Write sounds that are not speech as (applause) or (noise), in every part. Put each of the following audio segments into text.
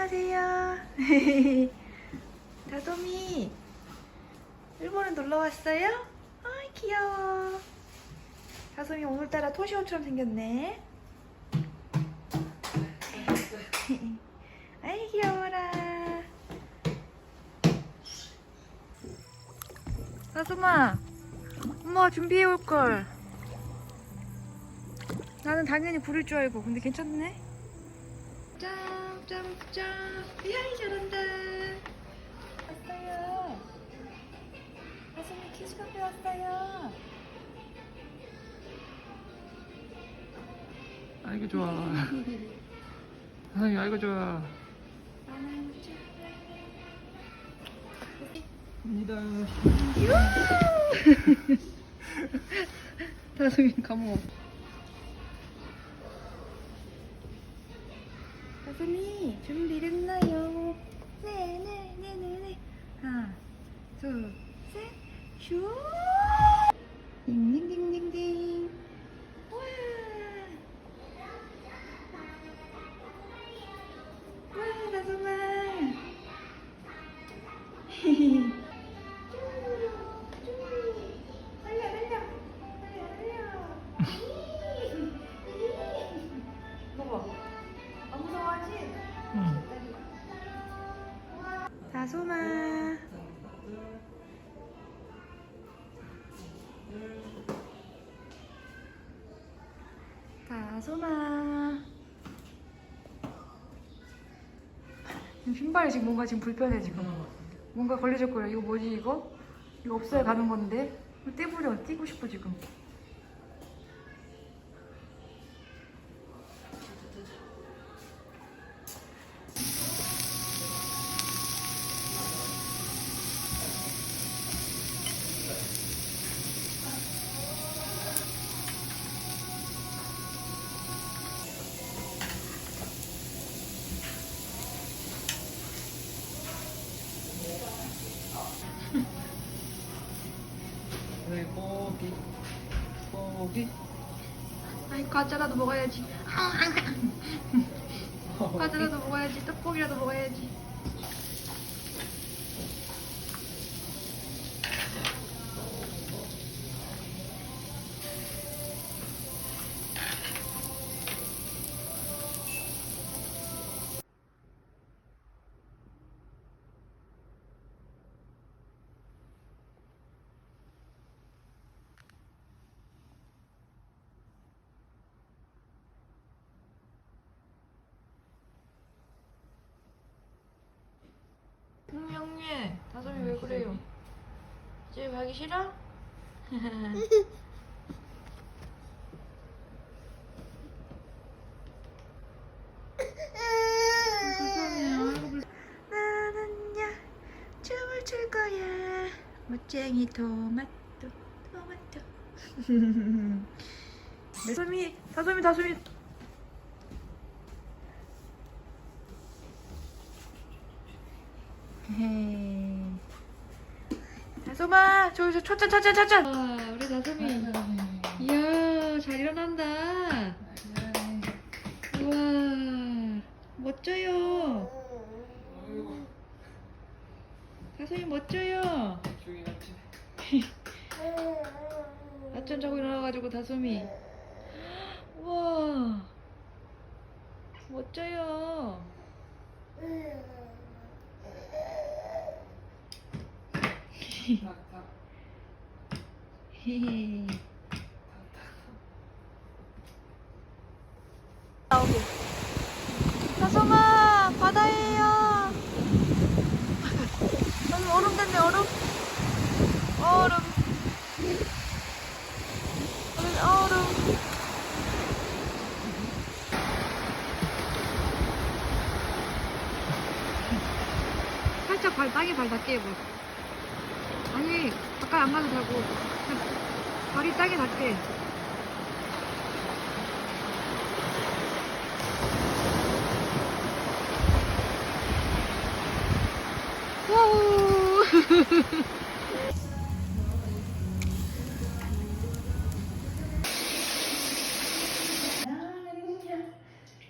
안녕하세요. (laughs) 다솜이 일본에 놀러 왔어요? 아이 귀여워. 다솜이 오늘따라 토시오처럼 생겼네. (laughs) 아이 귀여워라. 다솜아, 엄마가 준비해 올 걸. 나는 당연히 부를 줄 알고, 근데 괜찮네. 짱짱짱 야이 잘한다 왔어요 가슴이 키즈카페 왔어요 아이고 좋아. 아이고 아이고 좋아. 입니다. 다솜이 (laughs) 감옥 다솜이 준비됐나요? 네네네네네. 하나 둘셋 슈! 딩딩딩딩딩 다솜아 다솜아 신발이 지금 뭔가 지금 불편해 지금. 뭔가 걸리적거려. 이거 뭐지 이거? 이거 없어야 가는 건데. 떼부려. 뛰고 싶어 지금 고기. 고기. 아이 과자라도 먹어야지 (laughs) 과자라도 먹어야지 떡볶이라도 먹어야지 음 영예 다솜이 왜 그래요? 집에 가기 싫어? 나는야 춤을 출 거야 멋쟁이 토마토 토마토 (laughs) 다솜이 다솜이 다솜이 다솜아 저저 초짜 초짜 초짜. 와 우리 다솜이. 이야 잘 일어난다. 우와 멋져요. 다솜이 멋져요. (laughs) 낮잠 자고 일어나가지고 다솜이. 우와 멋져요 헤헤 나오게 다솜아 바다예요. 다솜 얼음 됐네 얼음. 얼음. 땅에 발 닿게 아니 가까이 안 가도 되고 발이 땅에 닿게 와우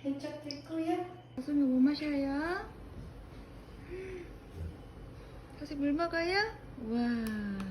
대척 됐고요 가슴이 뭐 마셔요? 다시 물 먹어요? 와.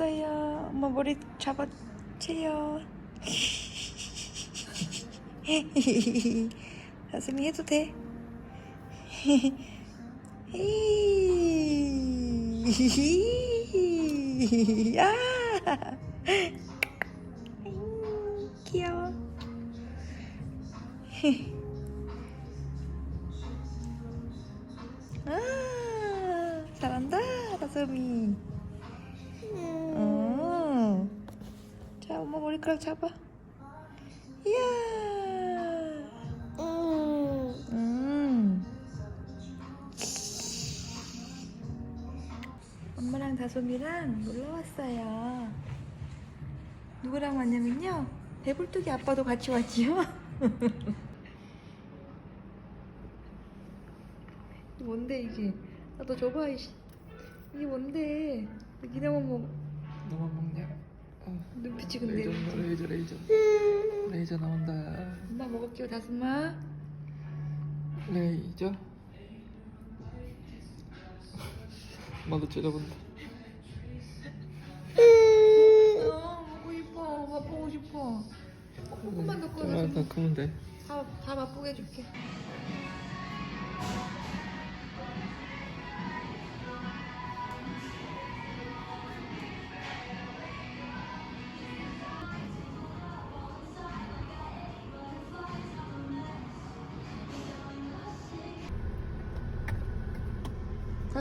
했어요. 엄마 머리 잡아채요. (laughs) 가슴이 해도 돼. (laughs) 아! 아잉, (laughs) 귀여워. 아, 잘한다, 가슴이. 머리카락 잡아. 이야. 음. 엄마랑 다솜이랑 놀러 왔어요. 누구랑 왔냐면요. 배불뚝이 아빠도 같이 왔지요. (laughs) 뭔데 이게? 나도 줘봐 이씨. 이게 뭔데? 니네만 먹. 너만 먹냐? 어. 눈빛이 근데 레이저, 레이저, 레이저. 레이저 나온다. 엄마 먹을게요 다솜아 레이저. 엄마도 째려본다. 어 먹고 싶어 맛보고 싶어 조금만 더 꺼내 좀만 더 크면 돼. 다, 다 맛보게 해줄게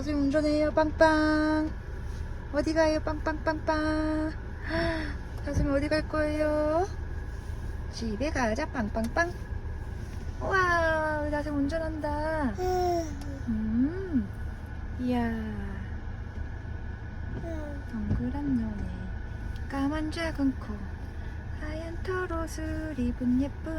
사실 운전해요. 빵빵. 어디 가요? 빵빵빵빵. 사슴이 어디 갈 거예요? 집에 가자. 빵빵빵. 와 우리 사슴 운전한다. 음 이야. 동그란 눈에 까만 작은 코 하얀 털옷을 입은 예쁜